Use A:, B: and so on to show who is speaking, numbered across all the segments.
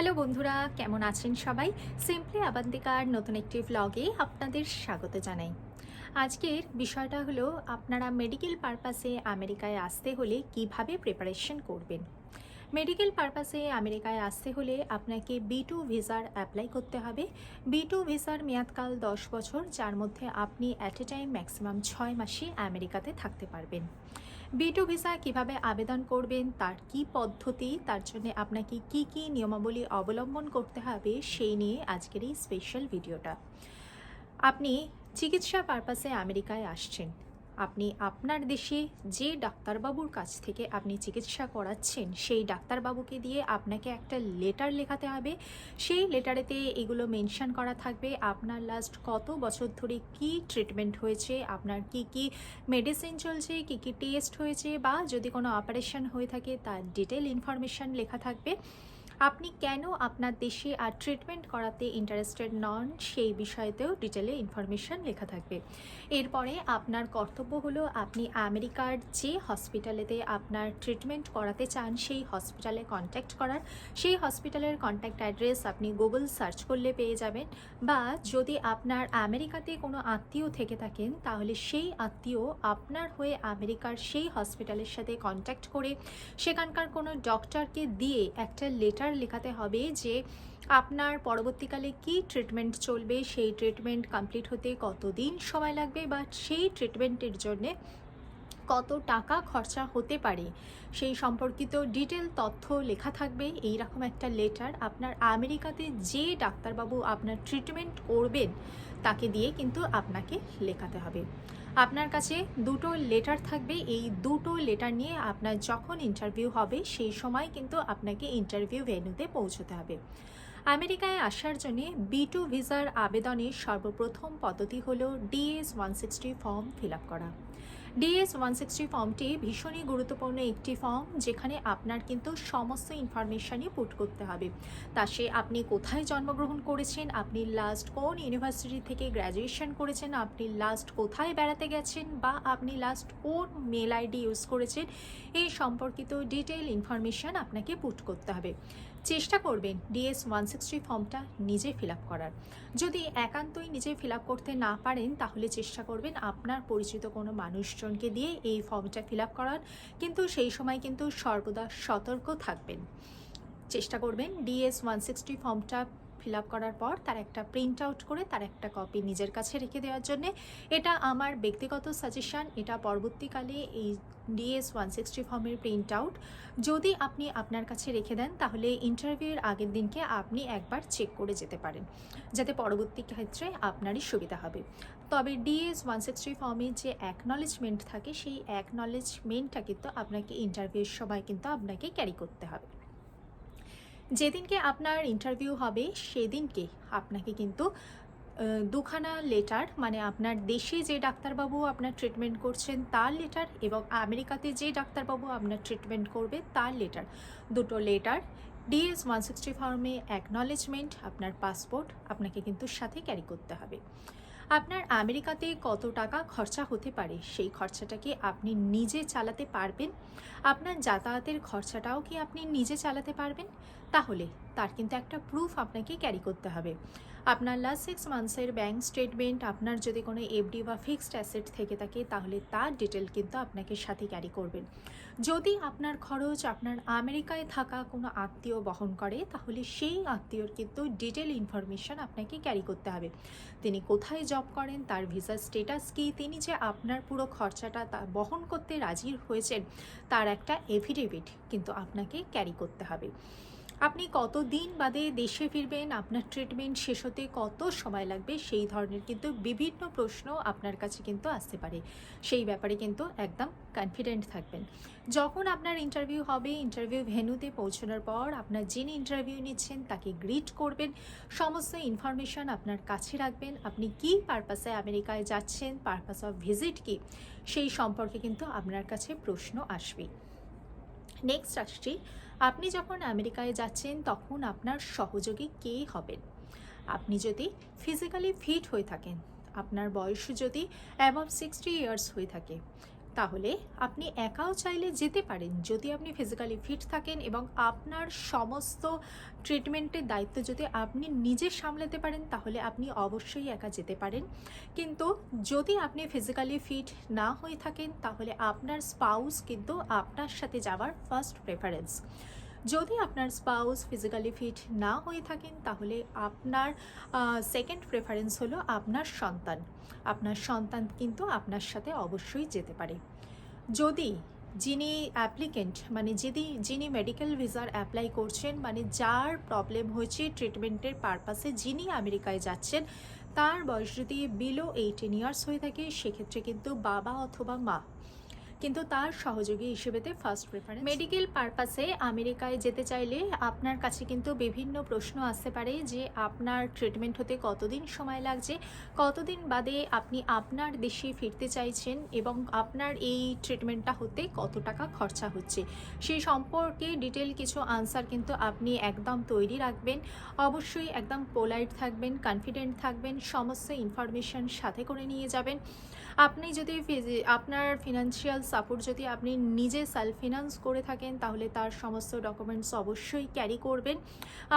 A: Hello বন্ধুরা, কেমন আছেন সবাই? সিম্পলি আবান্তিকার নতুন একটি ভ্লগে আপনাদের স্বাগত জানাই। আজকের বিষয়টা হলো, আপনারা মেডিকেল পারপাসে আমেরিকায় আসতে হলে কীভাবে প্রিপারেশন করবেন? মেডিকেল পারপাসে আমেরিকায় আসতে হলে আপনাকে বি টু ভিসার অ্যাপ্লাই করতে হবে। বি টু ভিসার মেয়াদকাল দশ বছর, যার মধ্যে আপনি অ্যাট এ টাইম ম্যাক্সিমাম ছয় মাসই আমেরিকাতে থাকতে পারবেন। বি টু ভিসা কীভাবে আবেদন করবেন, তার কি পদ্ধতি, তার জন্য আপনাকে কি কি নিয়মাবলী অবলম্বন করতে হবে, সেই নিয়ে আজকের এই স্পেশাল ভিডিওটা আপনি চিকিৎসা পারপাসে আমেরিকায় আসছেন। আপনি আপনার দেশে যে ডাক্তারবাবুর কাছ থেকে আপনি চিকিৎসা করাচ্ছেন, সেই ডাক্তারবাবুকে দিয়ে আপনাকে একটা লেটার লেখাতে হবে। সেই লেটারেতে এগুলো মেনশন করা থাকবে। আপনার লাস্ট কত বছর ধরে কি ট্রিটমেন্ট হয়েছে, আপনার কি কি মেডিসিন চলছে, কি কি টেস্ট হয়েছে বা যদি কোনো অপারেশন হয়ে থাকে, তার ডিটেল ইনফরমেশন লেখা থাকবে। আপনি কেন আপনার দেশে আর ট্রিটমেন্ট করাতে ইন্টারেস্টেড নন? সেই বিষয়েতেও ডিটেলে ইনফরমেশন লেখা থাকবে। এরপরে আপনার কর্তব্য হলো আপনি আমেরিকার যে হসপিটালেতে আপনার ট্রিটমেন্ট করাতে চান, সেই হসপিটালে কন্ট্যাক্ট করার। সেই হসপিটালের কন্ট্যাক্ট অ্যাড্রেস আপনি গুগল সার্চ করলে পেয়ে যাবেন। বা যদি আপনার আমেরিকাতে কোনো আত্মীয় থেকে থাকেন, তাহলে সেই আত্মীয় আপনার হয়ে আমেরিকার সেই হসপিটালের সাথে কন্ট্যাক্ট করে সেখানকার কোনো ডক্টরকে দিয়ে একটা লেটার লেখাতে হবে যে আপনার পরবর্তীকালে কি ট্রিটমেন্ট চলবে, সেই ট্রিটমেন্ট কমপ্লিট হতে কতদিন সময় লাগবে বা সেই ট্রিটমেন্টের জন্যে কত টাকা খরচা হতে পারে? সেই সম্পর্কিত ডিটেল তথ্য লেখা থাকবে এই রকম একটা লেটার আপনার আমেরিকাতে যে ডাক্তারবাবু আপনার ট্রিটমেন্ট করবেন, তাকে দিয়ে কিন্তু আপনাকে লেখাতে হবে। আপনার কাছে দুটো লেটার থাকবে। এই দুটো লেটার নিয়ে আপনার যখন ইন্টারভিউ হবে, সেই সময় কিন্তু আপনাকে ইন্টারভিউ ভেন্যুতে পৌঁছতে হবে। আমেরিকায় আসার জন্য বি টু ভিসার আবেদনের সর্বপ্রথম পদ্ধতি হলো DS one sixty form fill করা। ডিএস ওয়ান সিক্সটি ফর্মটি ভীষণই গুরুত্বপূর্ণ একটি ফর্ম যেখানে আপনার কিন্তু সমস্ত ইনফরমেশানই পুট করতে হবে। তা সে আপনি কোথায় জন্মগ্রহণ করেছেন, আপনি লাস্ট কোন ইউনিভার্সিটি থেকে গ্র্যাজুয়েশন করেছেন, আপনি লাস্ট কোথায় বেড়াতে গেছেন বা আপনি লাস্ট কোন মেল আইডি ইউজ করেছেন, এই সম্পর্কিত ডিটেল ইনফরমেশান আপনাকে পুট করতে হবে। চেষ্টা করবেন ডিএস ওয়ান সিক্সটি ফর্মটা নিজে ফিল আপ করার। যদি একান্তই নিজে ফিল আপ করতে না পারেন, তাহলে চেষ্টা করবেন আপনার পরিচিত কোনো মানুষজনকে দিয়ে এই ফর্মটা ফিল আপ করার। কিন্তু সেই সময় কিন্তু সর্বদা সতর্ক থাকবেন। চেষ্টা করবেন ডিএস ওয়ান সিক্সটি ফর্মটা ফিল আপ করার পর তার একটা প্রিন্ট আউট করে তার একটা কপি নিজের কাছে রেখে দেওয়ার জন্যে। এটা আমার ব্যক্তিগত সাজেশান এটা পরবর্তীকালে এই ডিএস ওয়ান সিক্সটি ফর্মের প্রিন্ট আউট যদি আপনি আপনার কাছে রেখে দেন, তাহলে ইন্টারভিউয়ের আগের দিনকে আপনি একবার চেক করে যেতে পারেন, যাতে পরবর্তী ক্ষেত্রে আপনারই সুবিধা হবে। তবে ডিএস ওয়ান সিক্সটি ফর্মের যে অ্যাকনলেজমেন্ট থাকে, সেই অ্যাকনলেজমেন্টটা কিন্তু আপনাকে ইন্টারভিউর সময় কিন্তু আপনাকে ক্যারি করতে হবে। যেদিনকে আপনার ইন্টারভিউ হবে, সেদিনকে আপনাকে কিন্তু দুখানা লেটার মানে আপনার দেশে যে ডাক্তারবাবু আপনার ট্রিটমেন্ট করছেন তার লেটার এবং আমেরিকাতে যে ডাক্তারবাবু আপনার ট্রিটমেন্ট করবে তার লেটার দুটো letter D S one sixty ফর্মে অ্যাকনলেজমেন্ট আপনার পাসপোর্ট আপনাকে কিন্তু সাথে ক্যারি করতে হবে। আপনার আমেরিকাতে কত টাকা খরচা হতে পারে, সেই খরচাটাকে আপনি নিজে চালাতে পারবেন। আপনার যাতায়াতের খরচাটাও কি আপনি নিজে চালাতে পারবেন? তাহলে তার কিন্তু একটা প্রুফ আপনাকে ক্যারি করতে হবে। আপনার লাস্ট সিক্স মান্থসের ব্যাঙ্ক স্টেটমেন্ট আপনার যদি কোনো এফডি বা ফিক্সড অ্যাসেট থেকে থাকে, তাহলে তার ডিটেল কিন্তু আপনাকে সাথে ক্যারি করবেন। যদি আপনার খরচ আপনার আমেরিকায় থাকা কোনো আত্মীয় বহন করে, তাহলে সেই আত্মীয়র কিন্তু ডিটেল ইনফরমেশন আপনাকে ক্যারি করতে হবে। তিনি কোথায় জব করেন, তার ভিসা স্টেটাস কী, তিনি যে আপনার পুরো খরচাটা বহন করতে রাজি হয়েছেন, তার একটা এফিডেভিট কিন্তু আপনাকে ক্যারি করতে হবে। আপনি কত দিন বাদে দেশে ফিরবেন, আপনার ট্রিটমেন্ট শেষ হতে কত সময় লাগবে, সেই ধরনের কিন্তু বিভিন্ন প্রশ্ন আপনার কাছে কিন্তু আসতে পারে। সেই ব্যাপারে কিন্তু একদম কনফিডেন্ট থাকবেন। যখন আপনার ইন্টারভিউ হবে ইন্টারভিউ ভেন্যুতে পৌঁছানোর পর আপনার যিনি ইন্টারভিউ নিচ্ছেন, তাকে গ্রিট করবেন। সমস্ত ইনফরমেশন আপনার কাছে রাখবেন। আপনি কি পারপাসে আমেরিকায় যাচ্ছেন পারপাস অফ ভিজিট কি, সেই সম্পর্কে কিন্তু আপনার কাছে প্রশ্ন আসবে। নেক্সট আসছি আপনি যখন আমেরিকায় যাচ্ছেন, তখন আপনার সহযোগী কে হবেন? আপনি যদি ফিজিক্যালি ফিট হয়ে থাকেন, আপনার বয়স যদি অ্যাবভ সিক্সটি ইয়ার্স হয়ে থাকে তাহলে আপনি একাও চাইলে যেতে পারেন যদি আপনি ফিজিক্যালি ফিট থাকেন এবং আপনার সমস্ত ট্রিটমেন্টের দায়িত্ব যদি আপনি নিজে সামলাতে পারেন, তাহলে আপনি অবশ্যই একা যেতে পারেন। কিন্তু যদি আপনি ফিজিক্যালি ফিট না হয়ে থাকেন, তাহলে আপনার স্পাউস কিন্তু আপনার সাথে যাওয়ার ফার্স্ট প্রেফারেন্স যদি আপনার স্পাউস ফিজিক্যালি ফিট না হয়ে থাকেন, তাহলে আপনার সেকেন্ড প্রেফারেন্স হলো আপনার সন্তান। আপনার সন্তান কিন্তু আপনার সাথে অবশ্যই যেতে পারে। যদি যিনি অ্যাপ্লিকেন্ট মানে যিনি যিনি মেডিকেল ভিসার অ্যাপ্লাই করছেন মানে যার প্রবলেম হয়েছে ট্রিটমেন্টের পারপাসে যিনি আমেরিকায় যাচ্ছেন, তার বয়স যদি বিলো এইটিন ইয়ার্স হয়ে থাকে, সেক্ষেত্রে কিন্তু বাবা অথবা মা কিন্তু তার সহযোগী হিসেবেতে ফার্স্ট প্রেফারেন্স মেডিকেল পারপাসে আমেরিকায় যেতে চাইলে আপনার কাছে কিন্তু বিভিন্ন প্রশ্ন আসতে পারে যে আপনার ট্রিটমেন্ট হতে কতদিন সময় লাগছে, কতদিন বাদে আপনি আপনার দেশে ফিরতে চাইছেন এবং আপনার এই ট্রিটমেন্টটা হতে কত টাকা খরচা হচ্ছে। সেই সম্পর্কে ডিটেল কিছু আনসার কিন্তু আপনি একদম তৈরি রাখবেন। অবশ্যই একদম পোলাইট থাকবেন কনফিডেন্ট থাকবেন, সমস্ত ইনফরমেশন সাথে করে নিয়ে যাবেন। আপনি যদি আপনার ফিনান্সিয়াল সাপোর্ট যদি আপনি নিজে সেলফ ফিনান্স করে থাকেন, তাহলে তার সমস্ত ডকুমেন্টস অবশ্যই ক্যারি করবেন।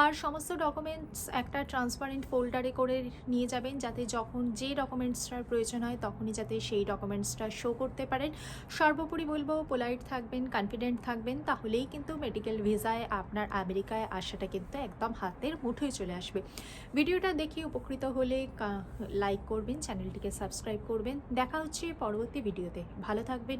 A: আর সমস্ত ডকুমেন্টস একটা ট্রান্সপারেন্ট ফোল্ডারে করে নিয়ে যাবেন, যাতে যখন যে ডকুমেন্টসটার প্রয়োজন হয়, তখনই যাতে সেই ডকুমেন্টসটা শো করতে পারেন। সর্বোপরি বলব পোলাইট থাকবেন কনফিডেন্ট থাকবেন, তাহলেই কিন্তু মেডিকেল ভিসায় আপনার আমেরিকায় আসাটা কিন্তু একদম হাতের মুঠোয় চলে আসবে। ভিডিওটা দেখে উপকৃত হলে লাইক করবেন চ্যানেলটিকে সাবস্ক্রাইব করবেন। দেখা হচ্ছে পরবর্তী ভিডিওতে ভালো থাকবেন।